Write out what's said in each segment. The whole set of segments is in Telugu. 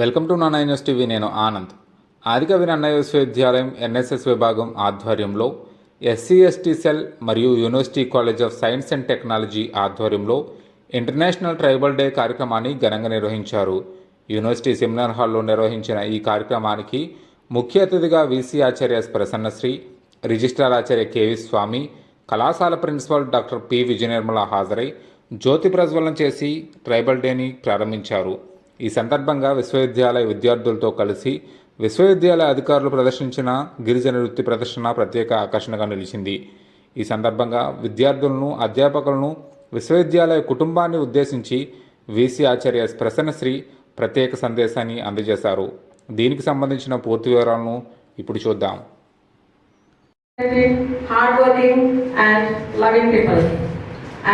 వెల్కమ్ టు నా న్యూస్ టీవీ నేను ఆనంద్. ఆదికవి నన్న విశ్వవిద్యాలయం ఎన్ఎస్ఎస్ విభాగం ఆధ్వర్యంలో ఎస్సీ ఎస్టీ సెల్ మరియు university college of science and technology ఆధ్వర్యంలో ఇంటర్నేషనల్ ట్రైబల్ డే కార్యక్రమాన్ని ఘనంగా నిర్వహించారు. యూనివర్సిటీ సెమినార్ హాల్లో నిర్వహించిన ఈ కార్యక్రమానికి ముఖ్య అతిథిగా VC Acharya Prasannashri registrar Acharya KV Swamy కళాశాల ప్రిన్సిపల్ డాక్టర్ పి విజయనిర్మల హాజరై జ్యోతి ప్రజ్వలన చేసి ట్రైబల్ డేని ప్రారంభించారు. ఈ సందర్భంగా విశ్వవిద్యాలయ విద్యార్థులతో కలిసి విశ్వవిద్యాలయ అధికారులు ప్రదర్శించిన గిరిజన వృత్తి ప్రదర్శన ప్రత్యేక ఆకర్షణగా నిలిచింది. ఈ సందర్భంగా విద్యార్థులను అధ్యాపకులను విశ్వవిద్యాలయ కుటుంబాన్ని ఉద్దేశించి వీసీ ఆచార్య ప్రసన్నశ్రీ ప్రత్యేక సందేశాన్ని అందజేశారు. దీనికి సంబంధించిన పూర్తి వివరాలను ఇప్పుడు చూద్దాం. Hardworking and loving people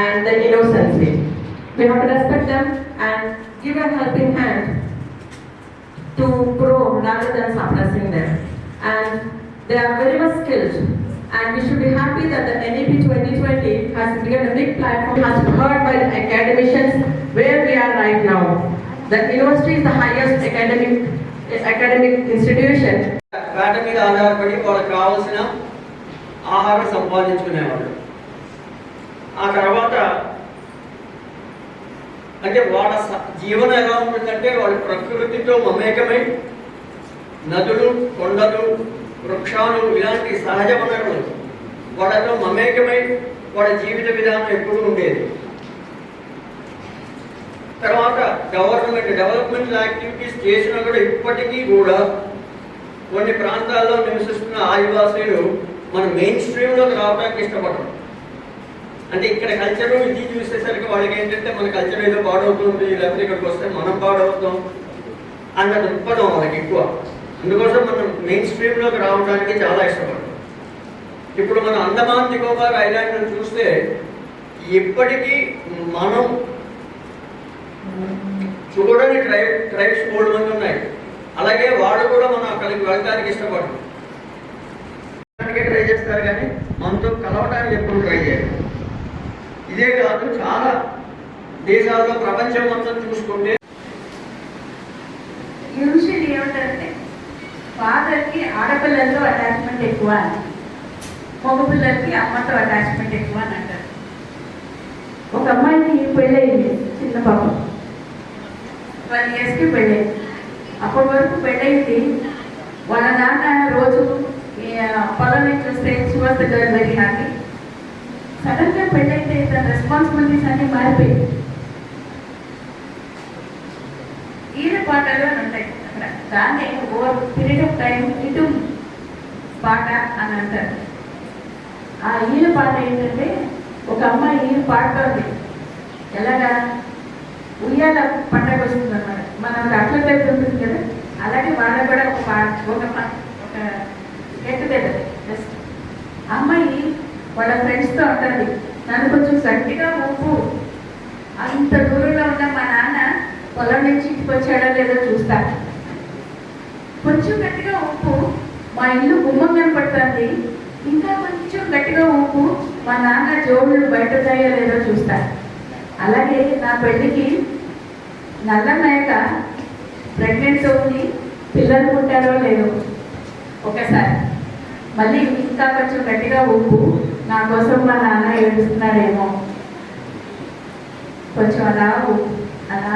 and the innocency. We have have to respect and give a helping hand to grow rather than suppressing them. And they are very much skilled and we should be happy that the NEP 2020 has given a big platform, has heard by the academicians where we are right now. The university is the highest academic academic institution వేట మీద ఆధారపడి వాళ్ళకి కావాల్సిన ఆహారం సంపాదించుకునేవాళ్ళు ఆ తర్వాత అంటే వాళ్ళ స- జీవనం ఎలా ఉంటుందంటే వాళ్ళు ప్రకృతితో మమేకమై నదులు కొండలు వృక్షాలు ఇలాంటి సహజ వనరులు వాళ్ళతో మమేకమై వాళ్ళ జీవిత విధానం ఎప్పుడూ ఉండేది. తర్వాత గవర్నమెంట్ డెవలప్మెంట్ యాక్టివిటీస్ చేసినా కూడా ఇప్పటికీ కూడా కొన్ని ప్రాంతాల్లో నివసిస్తున్న ఆదివాసీలు మన మెయిన్ స్ట్రీమ్లోకి రావడానికి ఇష్టపడరు. అంటే ఇక్కడ కల్చర్ ఇది చూసేసరికి వాళ్ళకి ఏంటంటే మన కల్చర్ ఏదో పాడవుతుంది లేకపోతే ఇక్కడికి వస్తే మనం పాడవుతాం అన్న దృక్పథం వాళ్ళకి ఎక్కువ. అందుకోసం మనం మెయిన్ స్ట్రీమ్లోకి రావడానికి చాలా ఇష్టపడతాం. ఇప్పుడు మనం అండమాన్ నికోబార్ ఐలాండ్ చూస్తే ఇప్పటికీ మనం చూడని ట్రైబ్ ట్రైబ్స్ మూడు మంది ఉన్నాయి. అలాగే వాడు కూడా మనం అక్కడికి వెళ్ళడానికి ఇష్టపడతాం ట్రై చేస్తారు కానీ మనతో కలవడానికి ఎప్పుడు ట్రై చేయాలి ఇదే కాదు చాలా దేశాల్లో ప్రపంచం మొత్తం చూసుకుంటే యూజువల్లీ ఏమిటంటే ఫాదర్కి ఆడపిల్లలతో అటాచ్మెంట్ ఎక్కువ అని మగపిల్లలకి అమ్మతో అటాచ్మెంట్ ఎక్కువ అని అంటారు. ఒక అమ్మాయికి పెళ్ళయింది చిన్న పాప. ట్వెల్వ్ ఇయర్స్కి పెళ్ళయింది అప్పటి వరకు పెళ్ళయింది వాళ్ళ నాన్న రోజు పొలం నుంచి వస్తే సువార్త గారు వెరీ హ్యాపీ సడన్గా పెళ్ళైతే తన రెస్పాన్సిబిలిటీస్ అన్ని మారిపోయి. ఈల పాటలు అని ఉంటాయి. అక్కడ దాన్ని ఓవర్ పీరియడ్ ఆఫ్ టైం ఇటు పాట అని అంటారు. ఆ ఈల పాట ఏంటంటే ఒక అమ్మాయి ఈయన పాడుతోంది ఎలాగా? ఉయ్యాల పండగ వస్తుంది అన్నమాట మనం అట్ల టైప్ ఉంటుంది కదా? అలాగే వాళ్ళ కూడా ఒక పా ఒక ఒక గెట్ టుగెదర్ జస్ట్ అమ్మాయి వాళ్ళ ఫ్రెండ్స్తో ఉంటుంది నన్ను కొంచెం గట్టిగా ఊపు. అంత దూరంలో ఉన్న మా నాన్న పొలం నుంచి ఇంటికి వచ్చాడో లేదో చూస్తా. కొంచెం గట్టిగా ఊపు మా ఇల్లు గుమ్మం కనపడుతుంది ఇంకా కొంచెం గట్టిగా ఊపు మా నాన్న జోడులు బయట ఉన్నాయో లేదో చూస్తా. అలాగే నా పెళ్ళికి నల్లమేక ప్రెగ్నెంట్ ఉంది పిల్లలు పుట్టారో లేదో ఒకసారి. మళ్ళీ ఇంకా కొంచెం గట్టిగా ఊపు. నా కోసం మా నాన్న ఏడుస్తున్నాడేమో కొంచెం అలా ఊపు, అలా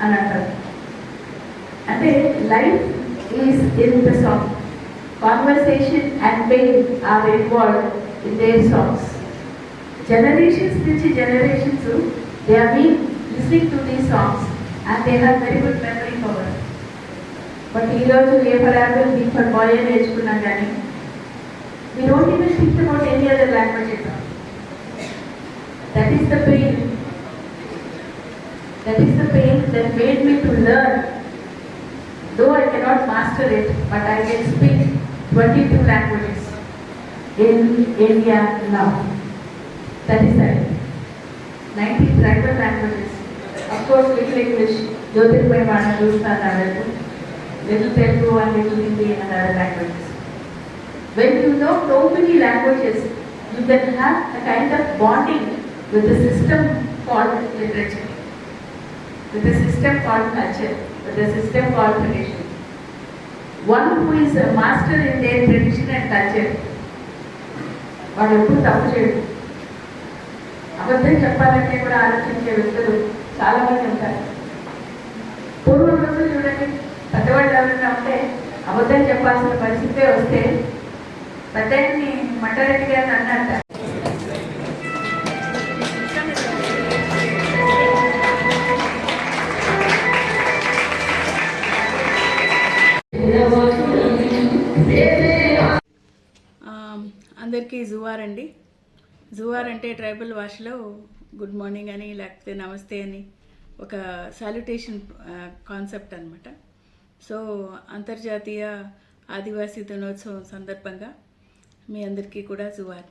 అని అంటారు. అంటే life is in the song. Conversation and pain are involve in their songs generations నుంచి generations they are been listening to these songs and they have very good memory power but ఈరోజు A for apple B for boy నేర్చుకున్నాం కానీ we don't even think about any other language at all. That is the pain. That is the pain that made me to learn. Though I cannot master it, but I can speak 22 languages in India now. That is it. 19 tribal languages. Of course, little English, Jyotirmay Mana, Dustan, little Telugu and little Hindi and other languages. When you know so many languages, you can have a kind of bonding with the system called literature, with the system called culture. with the system called tradition. One who is a master in their tradition and culture, వాడు ఎప్పుడు తప్పు చేయడు అబద్ధం చెప్పాలంటే కూడా ఆలోచించే వ్యక్తులు చాలా మంది ఉంటారు పూర్వం రోజులు చూడండి పెద్దవాళ్ళు ఎవరైనా ఉంటే అబద్ధం చెప్పాల్సిన పరిస్థితే వస్తే మట్టారెడ్డి అన్నట్ట. అందరికీ జువార్ అండి. జువార్ అంటే ట్రైబల్ భాషలో గుడ్ మార్నింగ్ అని లేకపోతే నమస్తే అని ఒక సాల్యుటేషన్ కాన్సెప్ట్ అనమాట సో అంతర్జాతీయ ఆదివాసీ దినోత్సవం సందర్భంగా మీ అందరికీ కూడా జువార్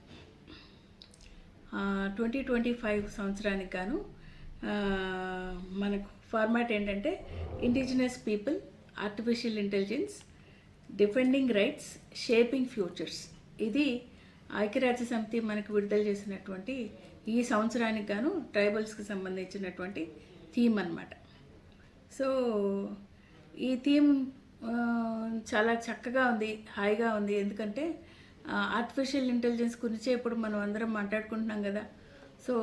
ట్వంటీ ట్వంటీ ఫైవ్ సంవత్సరానికి గాను మనకు ఫార్మాట్ ఏంటంటే indigenous people artificial intelligence defending rights shaping futures ఇది ఐక్యరాజ్య సమితి మనకు విడుదల చేసినటువంటి ఈ సంవత్సరానికి గాను ట్రైబల్స్కి సంబంధించినటువంటి థీమ్ అన్నమాట. సో ఈ థీమ్ చాలా చక్కగా ఉంది హాయిగా ఉంది. ఎందుకంటే ఆర్టిఫిషియల్ ఇంటెలిజెన్స్ గురించి ఇప్పుడు మనం అందరం మాట్లాడుకుంటున్నాం కదా. సో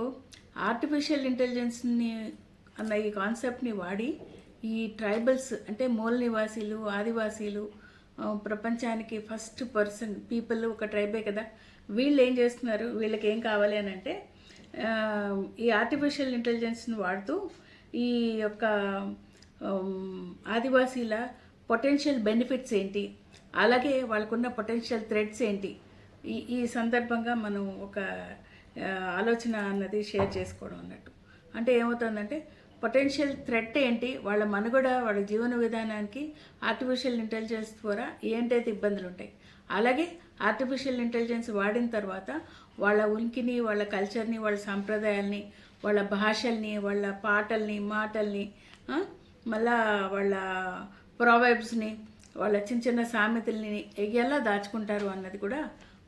ఆర్టిఫిషియల్ ఇంటెలిజెన్స్ని అన్న ఈ కాన్సెప్ట్ని వాడి ఈ ట్రైబల్స్ అంటే మూల నివాసీలు ఆదివాసీలు ప్రపంచానికి ఫస్ట్ పర్సన్ పీపుల్ ఒక ట్రైబే కదా. వీళ్ళు ఏం చేస్తున్నారు? వీళ్ళకి ఏం కావాలి అని అంటే ఈ ఆర్టిఫిషియల్ ఇంటెలిజెన్స్ని వాడుతూ ఈ యొక్క ఆదివాసీల పొటెన్షియల్ బెనిఫిట్స్ ఏంటి? అలాగే వాళ్ళకున్న పొటెన్షియల్ థ్రెడ్స్ ఏంటి? ఈ ఈ సందర్భంగా మనం ఒక ఆలోచన అన్నది షేర్ చేసుకోవడం అన్నట్టు. అంటే ఏమవుతుందంటే పొటెన్షియల్ థ్రెట్ ఏంటి? వాళ్ళ మనుగడ వాళ్ళ జీవన విధానానికి ఆర్టిఫిషియల్ ఇంటెలిజెన్స్ ద్వారా ఏంటైతే ఇబ్బందులు ఉంటాయి. అలాగే ఆర్టిఫిషియల్ ఇంటెలిజెన్స్ వాడిన తర్వాత వాళ్ళ ఉనికిని వాళ్ళ కల్చర్ని వాళ్ళ సాంప్రదాయాల్ని వాళ్ళ భాషల్ని వాళ్ళ పాటల్ని మాటల్ని మళ్ళా వాళ్ళ ప్రొవైబ్స్ని వాళ్ళ చిన్న చిన్న సామెతల్ని ఎలా దాచుకుంటారు అన్నది కూడా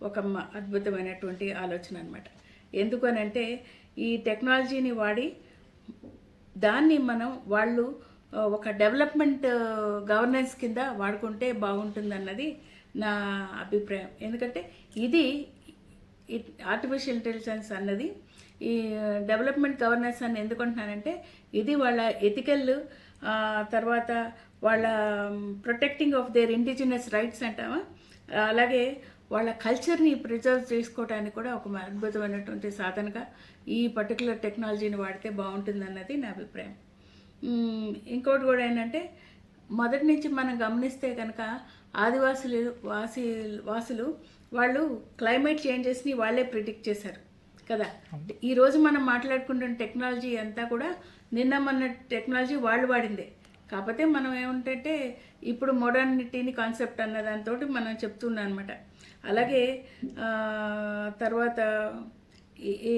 ఒక మ- అద్భుతమైనటువంటి ఆలోచన అనమాట ఎందుకనంటే ఈ టెక్నాలజీని వాడి దాన్ని మనం వాళ్ళు ఒక డెవలప్మెంట్ గవర్నెన్స్ కింద వాడుకుంటే బాగుంటుందన్నది నా అభిప్రాయం. ఎందుకంటే ఇది ఆర్టిఫిషియల్ ఇంటెలిజెన్స్ అన్నది ఈ డెవలప్మెంట్ గవర్నెన్స్ అని ఎందుకుంటున్నానంటే ఇది వాళ్ళ ఎథికల్ తర్వాత వాళ్ళ protecting of their indigenous rights అంటామా అలాగే వాళ్ళ కల్చర్ని ప్రిజర్వ్ చేసుకోవడానికి కూడా ఒక అద్భుతమైనటువంటి సాధనగా ఈ పర్టికులర్ టెక్నాలజీని వాడితే బాగుంటుందన్నది నా అభిప్రాయం. ఇంకోటి కూడా ఏంటంటే మొదటి నుంచి మనం గమనిస్తే కనుక ఆదివాసులు వాసి వాసులు వాళ్ళు క్లైమేట్ చేంజెస్ని వాళ్ళే ప్రిడిక్ట్ చేశారు. కదా. ఈరోజు మనం మాట్లాడుకుంటున్న టెక్నాలజీ అంతా కూడా నిన్న మన టెక్నాలజీ వాళ్ళు వాడిందే. కాకపోతే మనం ఏమంటే ఇప్పుడు మోడర్నిటీని కాన్సెప్ట్ అన్న దాంతో మనం చెప్తున్నాం అనమాట అలాగే తర్వాత ఈ- ఈ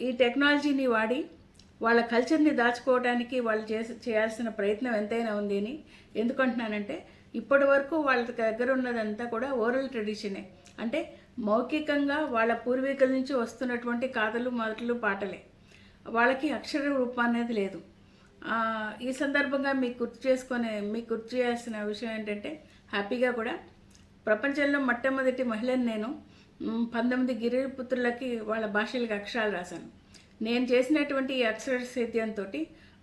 ఈ టెక్నాలజీని వాడి వాళ్ళ కల్చర్ని దాచుకోవడానికి వాళ్ళు చేస చేయాల్సిన ప్రయత్నం ఎంతైనా ఉంది అని ఎందుకంటున్నానంటే ఇప్పటి వరకు వాళ్ళ దగ్గర ఉన్నదంతా కూడా ఓరల్ ట్రెడిషనే అంటే మౌఖికంగా వాళ్ళ పూర్వీకుల నుంచి వస్తున్నటువంటి కాథలు మొదలు పాటలే. వాళ్ళకి అక్షర రూపం అనేది లేదు. ఈ సందర్భంగా మీకు గుర్తు చేసుకునే మీకు గుర్తు చేయాల్సిన విషయం ఏంటంటే హ్యాపీగా కూడా ప్రపంచంలో మొట్టమొదటి మహిళను నేను పంతొమ్మిది గిరిపుత్రులకి వాళ్ళ భాషలకు అక్షరాలు రాశాను. నేను చేసినటువంటి ఈ అక్షర సేద్యంతో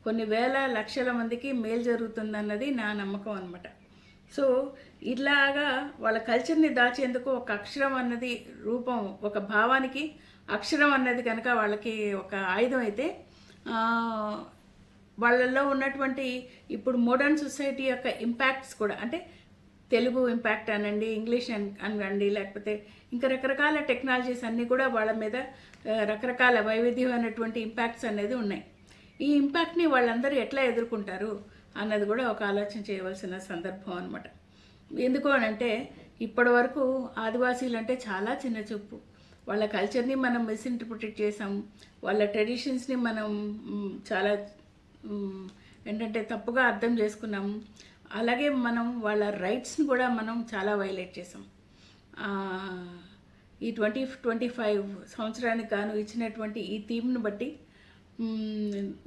కొన్ని వేల లక్షల మందికి మేలు జరుగుతుందన్నది నా నమ్మకం అనమాట సో ఇలాగా వాళ్ళ కల్చర్ని దాచేందుకు ఒక అక్షరం అన్నది రూపం ఒక భావానికి అక్షరం అన్నది కనుక వాళ్ళకి ఒక ఆయుధం అయితే వాళ్ళల్లో ఉన్నటువంటి ఇప్పుడు మోడర్న్ సొసైటీ యొక్క ఇంపాక్ట్స్ కూడా అంటే తెలుగు ఇంపాక్ట్ అనండి ఇంగ్లీష్ అన్- అనండి లేకపోతే ఇంకా రకరకాల టెక్నాలజీస్ అన్నీ కూడా వాళ్ళ మీద రకరకాల వైవిధ్యమైనటువంటి ఇంపాక్ట్స్ అనేది ఉన్నాయి. ఈ ఇంపాక్ట్ని వాళ్ళందరూ ఎట్లా ఎదుర్కొంటారు? అన్నది కూడా ఒక ఆలోచన చేయవలసిన సందర్భం అనమాట ఎందుకు అని అంటే ఇప్పటి వరకు ఆదివాసీలు అంటే చాలా చిన్న చూపు. వాళ్ళ కల్చర్ని మనం మిస్ఇంటర్ప్రిటేట్ చేసాం. వాళ్ళ ట్రెడిషన్స్ని మనం చాలా ఏంటంటే తప్పుగా అర్థం చేసుకున్నాం. అలాగే మనం వాళ్ళ రైట్స్ని కూడా మనం చాలా వైలేట్ చేసాం. ఈ ట్వంటీ ట్వంటీ ఫైవ్ సంవత్సరానికి గాను ఇచ్చినటువంటి ఈ థీమ్ను బట్టి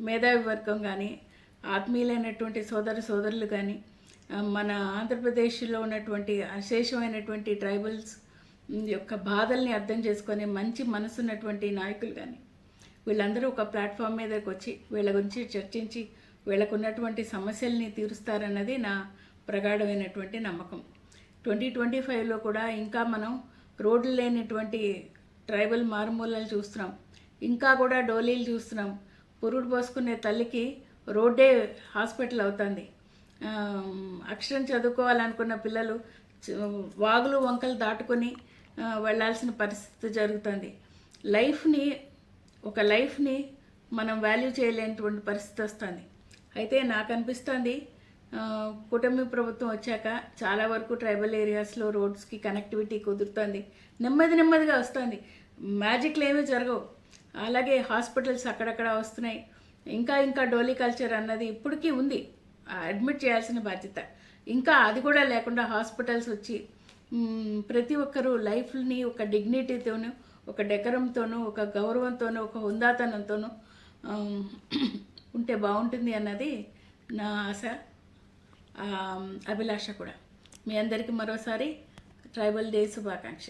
మేధావి వర్గం కానీ ఆత్మీయులైనటువంటి సోదర సోదరులు కానీ మన ఆంధ్రప్రదేశ్లో ఉన్నటువంటి అశేషమైనటువంటి ట్రైబల్స్ యొక్క బాధల్ని అర్థం చేసుకొని మంచి మనసున్నటువంటి నాయకులు కానీ వీళ్ళందరూ ఒక ప్లాట్ఫామ్ మీదకి వచ్చి వీళ్ళ గురించి చర్చించి వీళ్ళకు ఉన్నటువంటి సమస్యల్ని తీరుస్తారన్నది నా ప్రగాఢమైనటువంటి నమ్మకం. ట్వంటీ ట్వంటీ ఫైవ్లో కూడా ఇంకా మనం రోడ్లు లేనటువంటి ట్రైబల్ మారుమూలలు చూస్తున్నాం. ఇంకా కూడా డోలీలు చూస్తున్నాం. పురుడు పోసుకునే తల్లికి రోడ్డే హాస్పిటల్ అవుతుంది. అక్షరం చదువుకోవాలనుకున్న పిల్లలు వాగులు వంకలు దాటుకొని వెళ్ళాల్సిన పరిస్థితి జరుగుతుంది. లైఫ్ని ఒక లైఫ్ని మనం వాల్యూ చేయలేనటువంటి పరిస్థితి వస్తుంది. అయితే నాకు అనిపిస్తుంది ఆ, కూటమి ప్రభుత్వం వచ్చాక చాలా వరకు ట్రైబల్ ఏరియాస్లో రోడ్స్కి కనెక్టివిటీ కుదురుతుంది. నెమ్మది నెమ్మదిగా వస్తుంది. మ్యాజిక్లు ఏమీ జరగవు. అలాగే హాస్పిటల్స్ అక్కడక్కడ వస్తున్నాయి. ఇంకా ఇంకా డోలీ కల్చర్ అన్నది ఇప్పటికీ ఉంది. అడ్మిట్ చేయాల్సిన బాధ్యత. ఇంకా అది కూడా లేకుండా హాస్పిటల్స్ వచ్చి ప్రతి ఒక్కరూ లైఫ్ని ఒక డిగ్నిటీతోనూ ఒక డెకరంతోనూ ఒక గౌరవంతోనూ ఒక హుందాతనంతోనూ ఉంటే బాగుంటుంది అన్నది నా ఆశ. అభిలాష కూడా. మీ అందరికీ మరోసారి ట్రైబల్ డే శుభాకాంక్ష